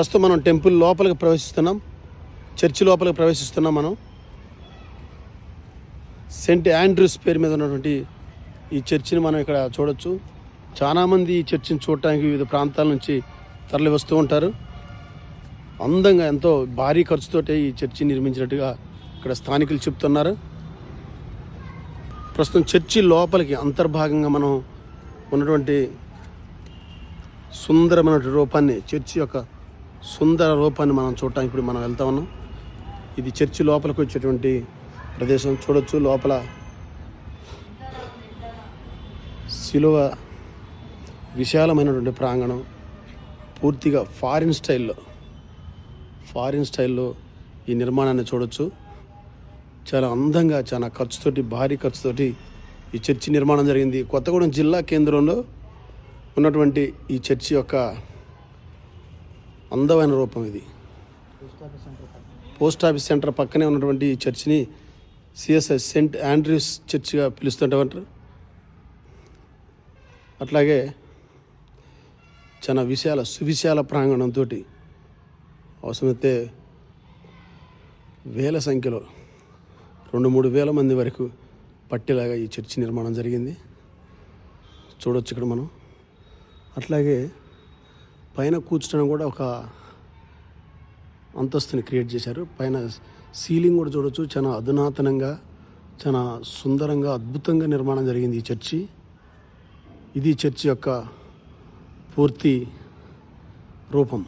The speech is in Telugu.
ప్రస్తుతం మనం టెంపుల్ లోపలికి ప్రవేశిస్తున్నాం. చర్చి లోపలికి ప్రవేశిస్తున్నాం మనం. సెంట్ ఆండ్రూస్ పేరు మీద ఉన్నటువంటి ఈ చర్చిని మనం ఇక్కడ చూడొచ్చు. చాలామంది ఈ చర్చిని చూడటానికి వివిధ ప్రాంతాల నుంచి తరలి వస్తూ ఉంటారు. అందంగా ఎంతో భారీ ఖర్చుతోటే ఈ చర్చి నిర్మించినట్టుగా ఇక్కడ స్థానికులు చెప్తున్నారు. ప్రస్తుతం చర్చి లోపలికి అంతర్భాగంగా మనం ఉన్నటువంటి సుందరమైన రూపాన్ని చర్చి యొక్క సుందర రూపాన్ని మనం చూడటానికి ఇప్పుడు మనం వెళ్తా ఉన్నాం. ఇది చర్చి లోపలికి వచ్చేటువంటి ప్రదేశం. చూడొచ్చు లోపల సిలువ విశాలమైనటువంటి ప్రాంగణం. పూర్తిగా ఫారిన్ స్టైల్లో ఫారిన్ స్టైల్లో ఈ నిర్మాణాన్ని చూడొచ్చు. చాలా అందంగా చాలా ఖర్చుతోటి భారీ ఖర్చుతోటి ఈ చర్చి నిర్మాణం జరిగింది. కొత్తగూడెం జిల్లా కేంద్రంలో ఉన్నటువంటి ఈ చర్చి యొక్క అందమైన రూపం ఇది. పోస్ట్ ఆఫీస్ సెంటర్ పక్కనే ఉన్నటువంటి ఈ చర్చిని సిఎస్ఎస్ సెంట్ ఆండ్రూస్ చర్చిగా పిలుస్తుంటామంటారు అట్లాగే చాలా విశాల సువిశాల ప్రాంగణంతో అవసరమైతే వేల సంఖ్యలో రెండు మూడు వేల మంది వరకు పట్టేలాగా ఈ చర్చి నిర్మాణం జరిగింది. చూడొచ్చు ఇక్కడ మనం. అట్లాగే పైన కూర్చోడం కూడా ఒక అంతస్తుని క్రియేట్ చేశారు. పైన సీలింగ్ కూడా చూడొచ్చు. చాలా అధునాతనంగా చాలా సుందరంగా అద్భుతంగా నిర్మాణం జరిగింది ఈ చర్చి. ఇది చర్చి యొక్క పూర్తి రూపం.